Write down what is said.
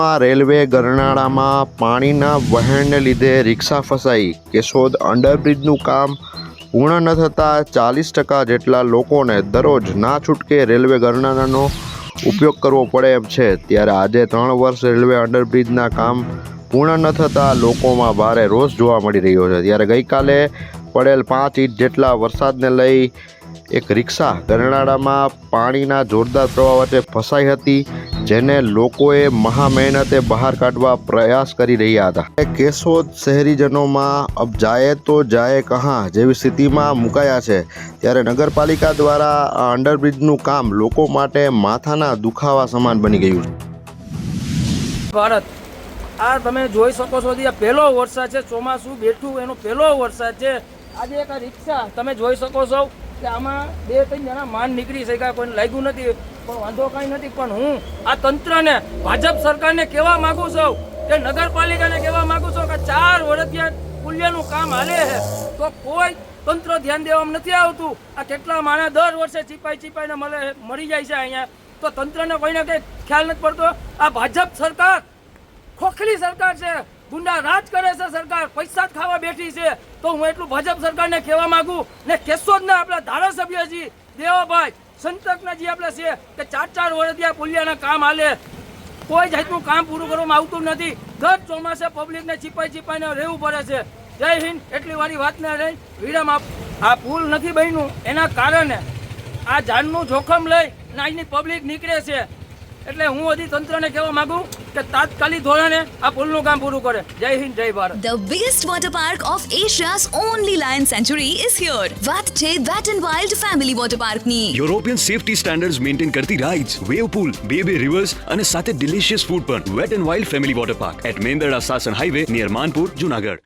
Railway ગરનાળામાં પાણીના વહેણને લીધે રિક્ષા ફસાઈ. કેશોદ અંડરબ્રિજનું કામ પૂર્ણ ન થતાં ચાલીસ ટકા જેટલા લોકોને દરરોજ ના છૂટકે રેલવે ગરનાળાનો ઉપયોગ કરવો પડે એમ છે. ત્યારે આજે ત્રણ વર્ષ રેલવે અંડરબ્રિજના કામ પૂર્ણ ન થતાં લોકોમાં ભારે રોષ જોવા મળી રહ્યો છે. ત્યારે ગઈકાલે પડેલ પાંચ ઇંચ જેટલા વરસાદને લઈ એક રિક્ષા ગરનાળામાં પાણીના જોરદાર પ્રવાહ વચ્ચે ફસાઈ હતી. જેને લોકોએ મહા મહેનતે બહાર કાઢવા પ્રયાસ કરી રહ્યા હતા. કેશોદ શહેરીજનોમાં અબ જાય તો જાય કહાં જેવી સ્થિતિમાં મુકાયા છે. ત્યારે નગરપાલિકા દ્વારા આ અંડરબ્રિજનું કામ લોકો માટે માથાના દુખાવા સમાન બની ગયું છે. ભારત, આ તમે જોઈ શકો છો આ પહેલો વરસાદ છે, ચોમાસું બેઠું એનો પહેલો વરસાદ છે. આજે એક રિક્ષા, તમે જોઈ શકો છો. કે આમાં બે ત્રણ જણા માન નીકળી શક્યા, કોઈને લાગ્યું નથી, પણ વાંધો કાંઈ નથી, પણ હું આ તંત્રને, ભાજપ સરકારને કહેવા માગું છું કે નગરપાલિકાને કહેવા માગું છું કે ચાર વર્ષથી પુલ્યનું કામ હાલે છે. તો કોઈ તંત્ર ધ્યાન દેવામાં નથી આવતું. આ કેટલા માણસ દર વર્ષે ચીપાઈ ચીપાઈને મળે મરી જાય છે અહીંયા. તો તંત્રને કોઈને કંઈ ખ્યાલ નથી પડતો. આ ભાજપ સરકાર ખોખલી સરકાર છે, ગુંડા રાજ કરે છે સરકાર, પૈસા જ ખાવા બેઠી છે. તો હું એટલું ભાજપ સરકારને કહેવા માંગુ ને કેશોદના આપણા ધારાસભ્યજી દેવાભાઈ સંતકના જે આપણે છે કે ચાર ચાર વર્ષથી આ પુલિયાના કામ હાલે. કોઈ જાતનું કામ પૂરું કરવામાં આવતું નથી. દર ચોમાસે પબ્લિકને ચીપાઈ ચીપાઈને રહેવું પડે છે. જય હિન્દ, એટલી વારી વાત ના રહી. વિરામ આપ, આ પુલ નથી બન્યું. એના કારણે આ જાનનું જોખમ લઈ આજની પબ્લિક નીકળે છે. એટલે હું હજી તંત્રને કહેવા માંગુ કે તાત્કાલિક ધોરણે આ પુલનું કામ પૂરું કરે. જય હિન્દ જય Bharat. The biggest water park of Asia's only lion sanctuary is here વાત છે wet and wild family water Park ની યુરોપિયન સેફટી સ્ટાન્ડર્ડ્સ મેન્ટેન કરતી રાઇડ્સ વેવ પૂલ બે બે રિવર્સ અને સાથે ડિલિશિયસ ફૂડ પણ. Wet and wild family water park at Mendarda Sasan highway near Manpur Junagadh